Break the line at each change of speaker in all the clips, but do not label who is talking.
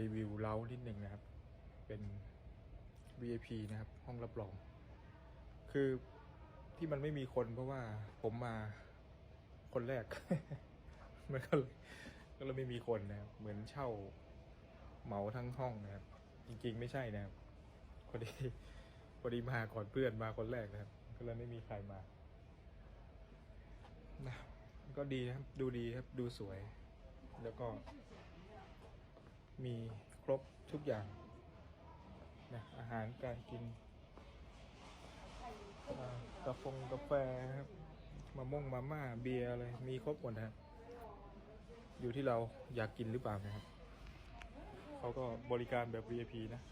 รีวิวเล้านิดหนึ่งนะครับ เป็น VIP นะครับ ห้องรับรอง คือที่มันไม่มีคนเพราะว่าผมมาคนแรก มันก็เลยก็เลยไม่มีคนนะครับ เหมือนเช่าเหมาทั้งห้องนะครับ จริง ๆ ไม่ใช่นะครับพอดีพอดีมาก่อนเพื่อนมาคนแรกนะครับ ก็เลยไม่มีใครมานะก็ดีนะครับ ดูดีครับ ดูสวย แล้วก็ มีครบทุกอย่างนะอาหารการกินกาแฟกาแฟครับมะม่วงมาม่าเบียร์อะไรมีครบหมดนะครับอยู่ที่เราอยากกินหรือเปล่านะครับเขาก็บริการแบบ VIP นะ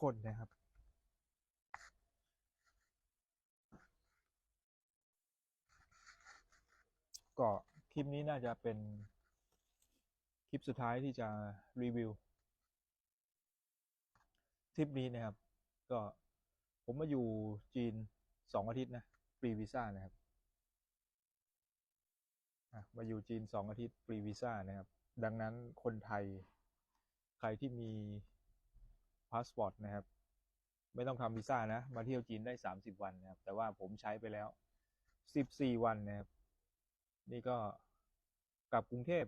คนนะครับก็คลิปนี้น่าจะเป็น คลิปสุดท้ายที่จะรีวิวทริปนี้นะครับ ก็ผมมาอยู่จีนสองอาทิตย์นะฟรีวีซ่านะครับมาอยู่จีนสองอาทิตย์ฟรีวีซ่านะครับ ดังนั้นคนไทยใครที่มีพาสปอร์ตนะครับ ไม่ต้องทำวีซ่านะ มาเที่ยวจีนได้30วันนะครับ แต่ว่าผมใช้ไปแล้ว14วันนะครับ นี่ก็กลับกรุงเทพ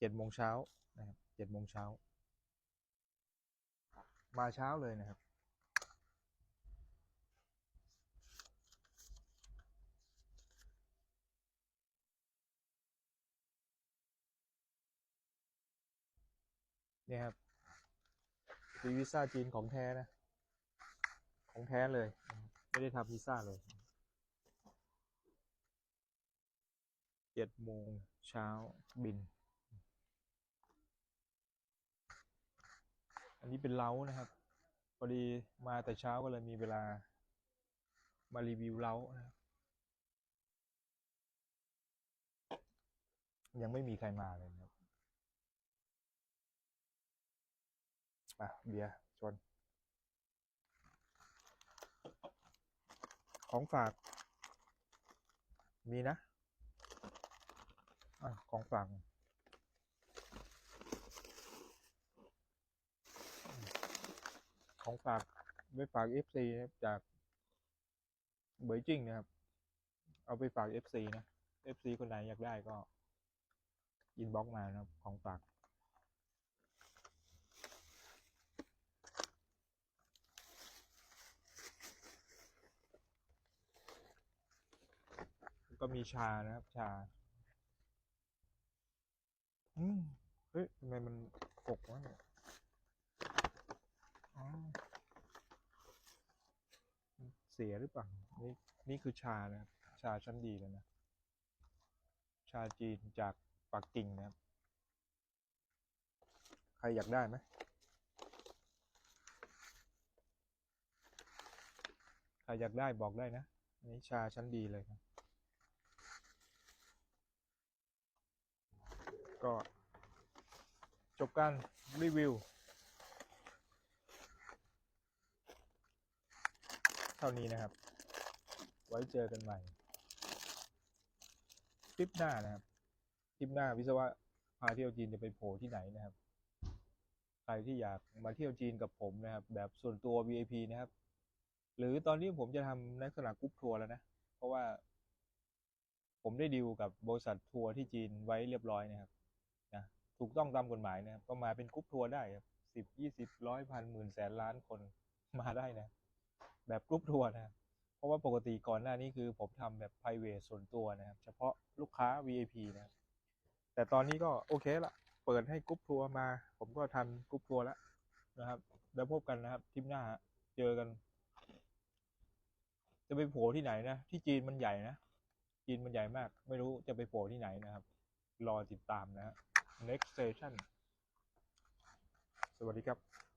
7โมงเช้านะครับ7โมงเช้า มาเช้าเลยนะครับ เนี่ยครับวีวีซ่าจีนของแท้นะ ของแท้เลย ไม่ได้ทำวีซ่าเลยเจ็ดโมงเช้าบิน นนี้เป็นเล้านะครับพอดีมาแต่เช้าก็เลยมีเวลา มารีวิวเล้านะครับยังไม่มีใครมาเลยนะครับอะเบียร์ชน ของฝาก มีนะอะของฝาก ของฝากไปฝาก FC นะครับจากเบยจิ้งนะครับ เอาไปฝาก FC นะ FC คนไหนอยากได้ก็อินบ็อกมานะครับของฝากก็มีชานะครับ ชา อืม เฮ้ยทำไมมันกกวะเนี่ยอ๋อมัน เสียหรือเปล่า นี่นี่คือชานะครับชาชั้นดีเลยนะ ชาจีนจากปักกิ่งนะครับ ใครอยากได้ไหมใครอยากได้บอกได้นะ อันนี้ชาชั้นดีเลยครับ ก็จบการรีวิว เท่านี้นะครับ ไว้เจอกันใหม่คลิปหน้านะครับคลิปหน้าวิศวะพาเที่ยวจีนจะไปโผล่ที่ไหนนะครับ ใครที่อยากมาเที่ยวจีนกับผมนะครับ แบบส่วนตัว VIP นะครับ หรือตอนนี้ผมจะทำลักษณะกรุ๊ปทัวร์แล้วนะ เพราะว่า ผมได้ดีลกับบริษัททัวร์ที่จีนไว้เรียบร้อยนะครับนะถูกต้องตามกฎหมายนะครับ ก็มาเป็นกรุ๊ปทัวร์ได้ครับสิบยี่สิบร้อยพันหมื่นแสนล้านคนมาได้นะ แบบกรุ๊ปทัวร์นะครับเพราะว่าปกติก่อนหน้านี้คือผมทำแบบ p r i v a t ส่วนตัวนะครับ เฉพาะลูกค้า VIP นะครับแต่ตอนนี้ก็โอเคละเปิดให้กรุ๊ปทัวร์มา ผมก็ทำกรุ๊ปทัวร์แล้วนะครับ แล้วพบกันนะครับทริปหน้าเจอกัน จะไปโผล่ที่ไหนนะ ที่จีนมันใหญ่นะ จีนมันใหญ่มาก ไม่รู้จะไปโผล่ที่ไหนนะครับ รอติดตามนะฮะ next station สวัสดีครับ